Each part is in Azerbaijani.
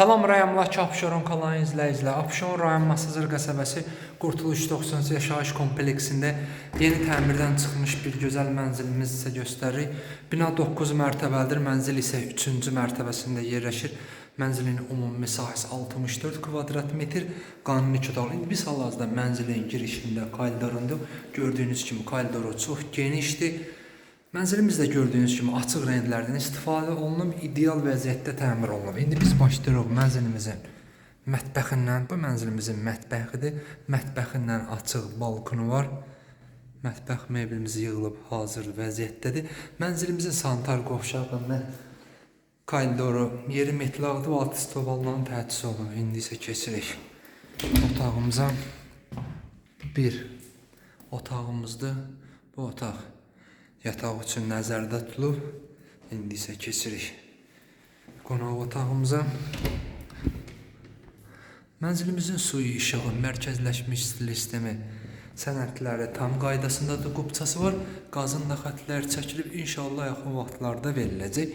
Salam rayonlar Abşeron kanalının izləyicilər. Abşeron rayon Masazır qəsəbəsi Qurtuluş 90 yaşayış kompleksində yeni təmirdən çıxmış bir gözəl mənzilimiz sizə göstəririk. Bina 9 mərtəbəlidir, mənzil isə 3-cü mərtəbəsində yerləşir. Mənzilin ümumi sahəsi 64 kvadrat metr, qanuni otaqlı. İndi biz hal-hazırda mənzilin girişində koridorunda gördüyünüz kimi koridoru çox genişdir. Mənzilimiz də gördüyünüz kimi açıq rənglərdən istifadə olunub, ideal vəziyyətdə təmir olunub. İndi biz başlayırıq mənzilimizin mətbəxindən. Bu mənzilimizin mətbəxidir. Mətbəxindən açıq balkonu var. Mətbəx meblimiz yığılıb hazır vəziyyətdədir. Mənzilimizin sanitar qovşağından koridoru yeri metlaqdır, altı stovalların təchiz olunub. İndi isə keçirik otağımıza. Bir otağımızdır. Bu otaq yataq üçün nəzərdə tutulub. İndi isə keçirik qonaq otağımıza. Mənzilimizin suyu, işığı, mərkəzləşmiş stil sistemi sənədləri tam qaydasındadır. Qubçası var. Qazın da xətləri çəkilib inşallah yaxın vaxtlarda veriləcək.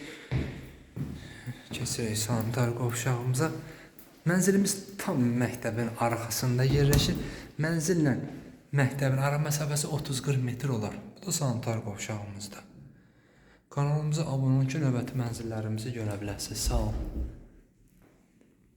Keçirik sanitar qovşağımıza. Mənzilimiz tam məktəbin arxasında yerləşir. Mənzillə məktəbin ara məsafəsi 30-40 metr olar. Bu da sanitar qovşağımızdır. Kanalımıza abunə olun ki, növbəti mənzillərimizi görə biləsiniz. Sağ olun.